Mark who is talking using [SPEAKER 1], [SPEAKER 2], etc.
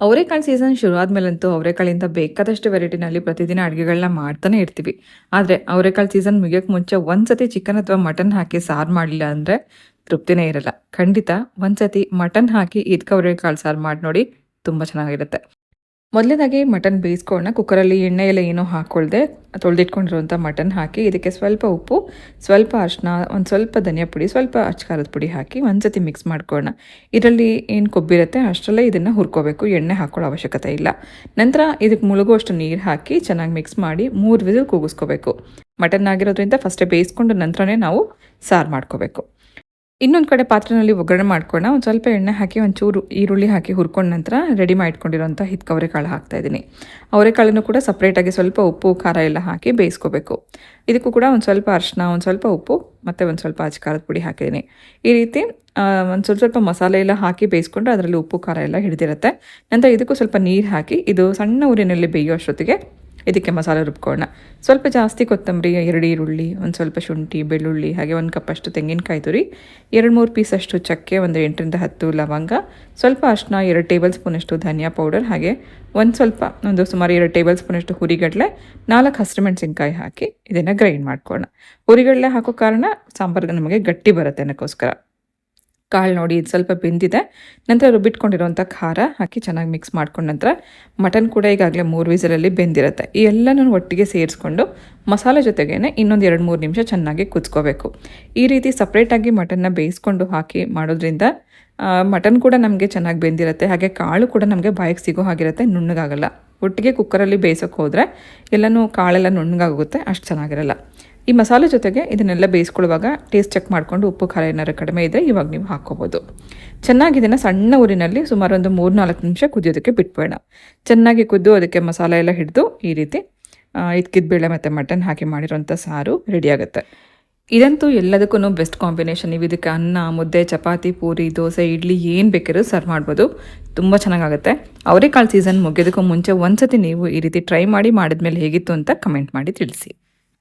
[SPEAKER 1] ಅವರೆಕಾಳು ಸೀಸನ್ ಶುರು ಆದ್ಮೇಲಂತೂ ಅವರೆಕಾಳಿಂದ ಬೇಕಾದಷ್ಟು ವೆರೈಟಿನಲ್ಲಿ ಪ್ರತಿದಿನ ಅಡುಗೆಗಳನ್ನ ಮಾಡ್ತಾನೆ ಇರ್ತೀವಿ. ಆದರೆ ಅವರೆಕಾಳು ಸೀಸನ್ ಮುಗಿಯೋಕೆ ಮುಂಚೆ ಒಂದ್ಸತಿ ಚಿಕನ್ ಅಥವಾ ಮಟನ್ ಹಾಕಿ ಸಾರು ಮಾಡಲಿಲ್ಲ ಅಂದರೆ ತೃಪ್ತಿನೇ ಇರಲ್ಲ. ಖಂಡಿತ ಒಂದ್ಸತಿ ಮಟನ್ ಹಾಕಿ ಇದಕ್ಕೆ ಅವರೆಕಾಳು ಸಾರು ಮಾಡಿ ನೋಡಿ ತುಂಬ ಚೆನ್ನಾಗಿರುತ್ತೆ. ಮೊದಲನೇದಾಗಿ ಮಟನ್ ಬೇಯಿಸ್ಕೊಳ್ಳೋಣ. ಕುಕ್ಕರಲ್ಲಿ ಎಣ್ಣೆ ಎಲ್ಲ ಏನೂ ಹಾಕ್ಕೊಳ್ದೆ, ತೊಳೆದಿಟ್ಕೊಂಡಿರುವಂಥ ಮಟನ್ ಹಾಕಿ, ಇದಕ್ಕೆ ಸ್ವಲ್ಪ ಉಪ್ಪು, ಸ್ವಲ್ಪ ಅರಿಶಿನ ಒಂದು ಸ್ವಲ್ಪ ಧನಿಯಾ ಪುಡಿ, ಸ್ವಲ್ಪ ಅಚ್ಚಖಾರದ ಪುಡಿ ಹಾಕಿ ಒಂದ್ಸತಿ ಮಿಕ್ಸ್ ಮಾಡ್ಕೊಳ್ಳೋಣ. ಇದರಲ್ಲಿ ಏನು ಕೊಬ್ಬಿರುತ್ತೆ ಅಷ್ಟರಲ್ಲೇ ಇದನ್ನು ಹುರ್ಕೋಬೇಕು. ಎಣ್ಣೆ ಹಾಕೊಳ್ಳೋ ಅವಶ್ಯಕತೆ ಇಲ್ಲ. ನಂತರ ಇದಕ್ಕೆ ಮುಳುಗುವಷ್ಟು ನೀರು ಹಾಕಿ ಚೆನ್ನಾಗಿ ಮಿಕ್ಸ್ ಮಾಡಿ ಮೂರು ವಿಸಿಲ್ ಕೂಗಿಸ್ಕೋಬೇಕು. ಮಟನ್ ಆಗಿರೋದ್ರಿಂದ ಫಸ್ಟೇ ಬೇಯಿಸ್ಕೊಂಡು ನಂತರನೇ ನಾವು ಸಾರು ಮಾಡ್ಕೋಬೇಕು. ಇನ್ನೊಂದು ಕಡೆ ಪಾತ್ರೆಯಲ್ಲಿ ಒಗ್ಗರಣೆ ಮಾಡ್ಕೊಂಡು ಒಂದು ಸ್ವಲ್ಪ ಎಣ್ಣೆ ಹಾಕಿ ಒಂಚೂರು ಈರುಳ್ಳಿ ಹಾಕಿ ಹುರ್ಕೊಂಡ ನಂತರ ರೆಡಿ ಮಾಡಿಟ್ಕೊಂಡಿರೋಂಥ ಹಿತ್ ಅವರೆಕಾಳು ಹಾಕ್ತಾ ಇದ್ದೀನಿ. ಅವರೆಕಾಳನ್ನು ಕೂಡ ಸಪ್ರೇಟಾಗಿ ಸ್ವಲ್ಪ ಉಪ್ಪು, ಖಾರ ಎಲ್ಲ ಹಾಕಿ ಬೇಯಿಸ್ಕೋಬೇಕು. ಇದಕ್ಕೂ ಕೂಡ ಒಂದು ಸ್ವಲ್ಪ ಅರಿಶಿನ ಒಂದು ಸ್ವಲ್ಪ ಉಪ್ಪು, ಮತ್ತು ಒಂದು ಸ್ವಲ್ಪ ಅಜ್ಕಾರದ ಪುಡಿ ಹಾಕಿದ್ದೀನಿ. ಈ ರೀತಿ ಒಂದು ಸ್ವಲ್ಪ ಸ್ವಲ್ಪ ಮಸಾಲೆ ಎಲ್ಲ ಹಾಕಿ ಬೇಯಿಸ್ಕೊಂಡು ಅದರಲ್ಲಿ ಉಪ್ಪು, ಖಾರ ಎಲ್ಲ ಹಿಡಿದಿರುತ್ತೆ. ನಂತರ ಇದಕ್ಕೂ ಸ್ವಲ್ಪ ನೀರು ಹಾಕಿ, ಇದು ಸಣ್ಣ ಊರಿನಲ್ಲಿ ಬೇಯೋ ಅಷ್ಟೊತ್ತಿಗೆ ಇದಕ್ಕೆ ಮಸಾಲೆ ರುಬ್ಕೊಳ್ಳೋಣ. ಸ್ವಲ್ಪ ಜಾಸ್ತಿ ಕೊತ್ತಂಬರಿ, ಎರಡು ಈರುಳ್ಳಿ, ಒಂದು ಸ್ವಲ್ಪ ಶುಂಠಿ, ಬೆಳ್ಳುಳ್ಳಿ, ಹಾಗೆ ಒಂದು ಕಪ್ಪಷ್ಟು ತೆಂಗಿನಕಾಯಿ ತುರಿ, ಎರಡು ಮೂರು ಪೀಸಷ್ಟು ಚಕ್ಕೆ, ಒಂದು ಎಂಟರಿಂದ ಹತ್ತು ಲವಂಗ, ಸ್ವಲ್ಪ ಅಷ್ಟನ್ನ ಎರಡು ಟೇಬಲ್ ಸ್ಪೂನಷ್ಟು ಧನಿಯಾ ಪೌಡರ್, ಹಾಗೆ ಒಂದು ಸ್ವಲ್ಪ, ಒಂದು ಸುಮಾರು ಎರಡು ಟೇಬಲ್ ಸ್ಪೂನಷ್ಟು ಹುರಿಗಡಲೆ, ನಾಲ್ಕು ಹಸಿರು ಮೆಣಸಿನ್ಕಾಯಿ ಹಾಕಿ ಇದನ್ನು ಗ್ರೈಂಡ್ ಮಾಡ್ಕೊಳ್ಳೋಣ. ಹುರಿಗಡಲೆ ಹಾಕೋ ಕಾರಣ ಸಾಂಬಾರ್ಗೆ ನಮಗೆ ಗಟ್ಟಿ ಬರುತ್ತೆ ಅನ್ನೋಕ್ಕೋಸ್ಕರ. ಕಾಳು ನೋಡಿ ಇದು ಸ್ವಲ್ಪ ಬೆಂದಿದೆ. ನಂತರ ರುಬ್ಬಿಟ್ಕೊಂಡಿರುವಂಥ ಖಾರ ಹಾಕಿ ಚೆನ್ನಾಗಿ ಮಿಕ್ಸ್ ಮಾಡ್ಕೊಂಡ ನಂತರ ಮಟನ್ ಕೂಡ ಈಗಾಗಲೇ ಮೂರು ವಿಸಲಲ್ಲಿ ಬೆಂದಿರುತ್ತೆ. ಈ ಎಲ್ಲನೂ ಒಟ್ಟಿಗೆ ಸೇರಿಸ್ಕೊಂಡು ಮಸಾಲೆ ಜೊತೆಗೇ ಇನ್ನೊಂದು ಎರಡು ಮೂರು ನಿಮಿಷ ಚೆನ್ನಾಗಿ ಕುದ್ಕೋಬೇಕು ಈ ರೀತಿ ಸಪ್ರೇಟಾಗಿ ಮಟನ್ನ ಬೇಯಿಸ್ಕೊಂಡು ಹಾಕಿ ಮಾಡೋದ್ರಿಂದ ಮಟನ್ ಕೂಡ ನಮಗೆ ಚೆನ್ನಾಗಿ ಬೆಂದಿರುತ್ತೆ. ಹಾಗೆ ಕಾಳು ಕೂಡ ನಮಗೆ ಬಾಯಿಗೆ ಸಿಗೋ ಹಾಗಿರುತ್ತೆ, ನುಣ್ಣಗಾಗಲ್ಲ. ಒಟ್ಟಿಗೆ ಕುಕ್ಕರಲ್ಲಿ ಬೇಯಿಸೋಕೆ ಹೋದರೆ ಎಲ್ಲನೂ ಕಾಳೆಲ್ಲ ನುಣ್ಣಗಾಗುತ್ತೆ, ಅಷ್ಟು ಚೆನ್ನಾಗಿರಲ್ಲ. ಈ ಮಸಾಲೆ ಜೊತೆಗೆ ಇದನ್ನೆಲ್ಲ ಬೇಯಿಸ್ಕೊಳ್ಳುವಾಗ ಟೇಸ್ಟ್ ಚೆಕ್ ಮಾಡಿಕೊಂಡು ಉಪ್ಪು, ಖಾರ ಏನಾರು ಕಡಿಮೆ ಇದ್ದರೆ ಇವಾಗ ನೀವು ಹಾಕ್ಕೋಬೋದು. ಚೆನ್ನಾಗಿ ಇದನ್ನು ಸಣ್ಣ ಊರಿನಲ್ಲಿ ಸುಮಾರು ಒಂದು ಮೂರು ನಾಲ್ಕು ನಿಮಿಷ ಕುದಿಯೋದಕ್ಕೆ ಬಿಟ್ಬೇಡ. ಚೆನ್ನಾಗಿ ಕುದ್ದು ಅದಕ್ಕೆ ಮಸಾಲೆ ಎಲ್ಲ ಹಿಡಿದು ಈ ರೀತಿ ಇದ್ಕಿದ ಬೇಳೆ ಮತ್ತು ಮಟನ್ ಹಾಕಿ ಮಾಡಿರೋಂಥ ಸಾರು ರೆಡಿಯಾಗುತ್ತೆ ಇದಂತೂ ಎಲ್ಲದಕ್ಕೂ ಬೆಸ್ಟ್ ಕಾಂಬಿನೇಷನ್ ನೀವು ಇದಕ್ಕೆ ಅನ್ನ, ಮುದ್ದೆ, ಚಪಾತಿ, ಪೂರಿ, ದೋಸೆ, ಇಡ್ಲಿ ಏನು ಬೇಕಿರೋ ಸರ್ವ್ ಮಾಡ್ಬೋದು. ತುಂಬ ಚೆನ್ನಾಗಾಗುತ್ತೆ. ಕಾಲ್ ಸೀಸನ್ ಮುಗಿಯೋದಕ್ಕೂ ಮುಂಚೆ ಒಂದ್ಸತಿ ನೀವು ಈ ರೀತಿ ಟ್ರೈ ಮಾಡಿ ಮಾಡಿದ್ಮೇಲೆ ಹೇಗಿತ್ತು ಅಂತ ಕಮೆಂಟ್ ಮಾಡಿ ತಿಳಿಸಿ.